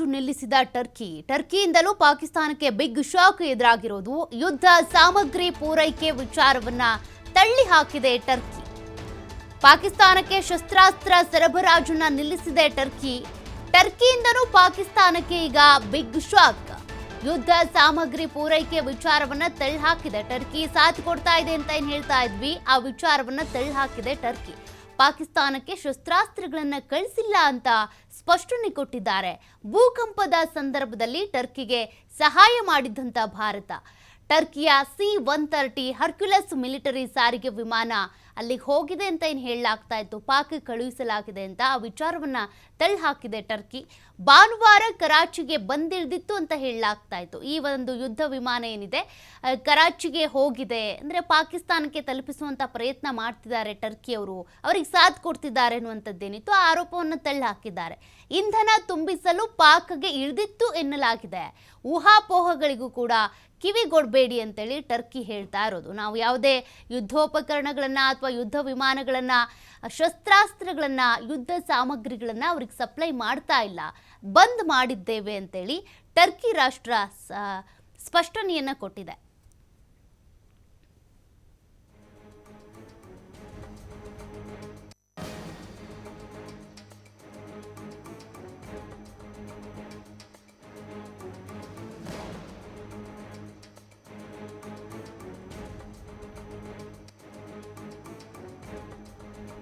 ನಿಲ್ಲಿಸಿದ ಟರ್ಕಿ. ಟರ್ಕಿಯಿಂದಲೂ ಪಾಕಿಸ್ತಾನಕ್ಕೆ big shock ಎದುರಾಗಿರೋದು ಯುದ್ಧ ಸಾಮಗ್ರಿ ಪೂರೈಕೆ ವಿಚಾರವನ್ನ ತಳ್ಳಿ ಹಾಕಿದೆ ಟರ್ಕಿ. ಪಾಕಿಸ್ತಾನಕ್ಕೆ ಶಸ್ತ್ರಾಸ್ತ್ರ ಸರಬರಾಜನ್ನ ನಿಲ್ಲಿಸಿದೆ ಟರ್ಕಿ. ಟರ್ಕಿಯಿಂದಲೂ ಪಾಕಿಸ್ತಾನಕ್ಕೆ ಈಗ ಬಿಗ್ ಶಾಕ್. ಯುದ್ಧ ಸಾಮಗ್ರಿ ಪೂರೈಕೆ ವಿಚಾರವನ್ನ ತಳ್ಳಿ ಹಾಕಿದೆ ಟರ್ಕಿ. ಸಾಥ್ ಕೊಡ್ತಾ ಇದೆ ಅಂತ ಏನ್ ಹೇಳ್ತಾ ಇದ್ವಿ? ಆ ವಿಚಾರವನ್ನ ತಳ್ಳಿ ಹಾಕಿದೆ ಟರ್ಕಿ. ಪಾಕಿಸ್ತಾನಕ್ಕೆ ಶಸ್ತ್ರಾಸ್ತ್ರಗಳನ್ನು ಕಳಿಸಿಲ್ಲ ಅಂತ ಸ್ಪಷ್ಟನೆ ಕೊಟ್ಟಿದ್ದಾರೆ. ಭೂಕಂಪದ ಸಂದರ್ಭದಲ್ಲಿ ಟರ್ಕಿಗೆ ಸಹಾಯ ಮಾಡಿದ್ದಂಥ ಭಾರತ. ಟರ್ಕಿಯ C one thirty Hercules military ಸಾರಿಗೆ ವಿಮಾನ ಅಲ್ಲಿಗೆ ಹೋಗಿದೆ ಅಂತ ಏನು ಹೇಳಲಾಗ್ತಾ ಇತ್ತು? ಪಾಕ್ ಕಳುಹಿಸಲಾಗಿದೆ ಅಂತ ಆ ವಿಚಾರವನ್ನ ತಳ್ಳಿಹಾಕಿದೆ ಟರ್ಕಿ. ಭಾನುವಾರ ಕರಾಚಿಗೆ ಬಂದಿಳಿದಿತ್ತು ಅಂತ ಹೇಳಲಾಗ್ತಾ ಇತ್ತು. ಈ ಒಂದು ಯುದ್ಧ ವಿಮಾನ ಏನಿದೆ ಕರಾಚಿಗೆ ಹೋಗಿದೆ ಅಂದ್ರೆ ಪಾಕಿಸ್ತಾನಕ್ಕೆ ತಲುಪಿಸುವಂಥ ಪ್ರಯತ್ನ ಮಾಡ್ತಿದ್ದಾರೆ ಟರ್ಕಿಯವರು ಅವರಿಗೆ ಸಾಥ್ ಕೊಡ್ತಿದ್ದಾರೆ ಅನ್ನುವಂಥದ್ದೇನಿತ್ತು. ಆ ಆರೋಪವನ್ನು ತಳ್ಳಿಹಾಕಿದ್ದಾರೆ. ಇಂಧನ ತುಂಬಿಸಲು ಪಾಕ್ಗೆ ಇಳಿದಿತ್ತು ಎನ್ನಲಾಗಿದೆ. ಊಹಾಪೋಹಗಳಿಗೂ ಕೂಡ ಕಿವಿಗೊಡಬೇಡಿ ಅಂತೇಳಿ ಟರ್ಕಿ ಹೇಳ್ತಾ ಇರೋದು. ನಾವು ಯಾವುದೇ ಯುದ್ಧೋಪಕರಣಗಳನ್ನು ಅಥವಾ ಯುದ್ಧ ವಿಮಾನಗಳನ್ನು, ಶಸ್ತ್ರಾಸ್ತ್ರಗಳನ್ನು, ಯುದ್ಧ ಸಾಮಗ್ರಿಗಳನ್ನ ಅವ್ರಿಗೆ ಸಪ್ಲೈ ಮಾಡ್ತಾ ಇಲ್ಲ. ಬಂದ್ ಮಾಡಿದ್ದೇವೆ ಅಂತೇಳಿ ಟರ್ಕಿ ರಾಷ್ಟ್ರ ಸ್ಪಷ್ಟನೆಯನ್ನ ಕೊಟ್ಟಿದೆ.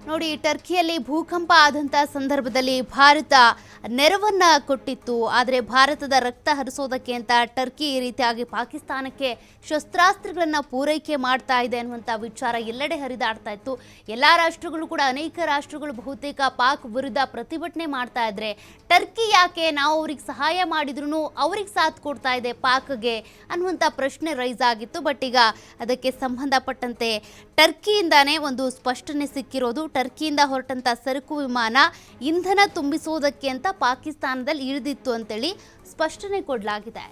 ನೋಡಿ, ಟರ್ಕಿಯಲ್ಲಿ ಭೂಕಂಪ ಆದಂಥ ಸಂದರ್ಭದಲ್ಲಿ ಭಾರತ ನೆರವನ್ನ ಕೊಟ್ಟಿತ್ತು. ಆದರೆ ಭಾರತದ ರಕ್ತ ಹರಿಸೋದಕ್ಕೆ ಅಂತ ಟರ್ಕಿ ಈ ರೀತಿಯಾಗಿ ಪಾಕಿಸ್ತಾನಕ್ಕೆ ಶಸ್ತ್ರಾಸ್ತ್ರಗಳನ್ನು ಪೂರೈಕೆ ಮಾಡ್ತಾ ಇದೆ ಅನ್ನುವಂಥ ವಿಚಾರ ಎಲ್ಲೆಡೆ ಹರಿದಾಡ್ತಾ ಇತ್ತು. ಎಲ್ಲ ರಾಷ್ಟ್ರಗಳು ಕೂಡ, ಅನೇಕ ರಾಷ್ಟ್ರಗಳು ಬಹುತೇಕ ಪಾಕ್ ವಿರುದ್ಧ ಪ್ರತಿಭಟನೆ ಮಾಡ್ತಾ ಇದ್ರೆ ಟರ್ಕಿ ಯಾಕೆ ನಾವು ಅವ್ರಿಗೆ ಸಹಾಯ ಮಾಡಿದ್ರು ಅವ್ರಿಗೆ ಸಾಥ್ ಕೊಡ್ತಾ ಇದೆ ಪಾಕ್ಗೆ ಅನ್ನುವಂಥ ಪ್ರಶ್ನೆ ರೈಸ್ ಆಗಿತ್ತು. ಬಟ್ ಈಗ ಅದಕ್ಕೆ ಸಂಬಂಧಪಟ್ಟಂತೆ ಟರ್ಕಿಯಿಂದಾನೇ ಒಂದು ಸ್ಪಷ್ಟನೆ ಸಿಕ್ಕಿರೋದು ಟರ್ಕಿಯಿಂದ ಹೊರಟಂತ ಸರಕು ವಿಮಾನ ಇಂಧನ ತುಂಬಿಸುವುದಕ್ಕೆ ಅಂತ ಪಾಕಿಸ್ತಾನದಲ್ಲಿ ಇಳಿದಿತ್ತು ಅಂತೇಳಿ ಸ್ಪಷ್ಟನೆ ಕೊಡಲಾಗಿದೆ.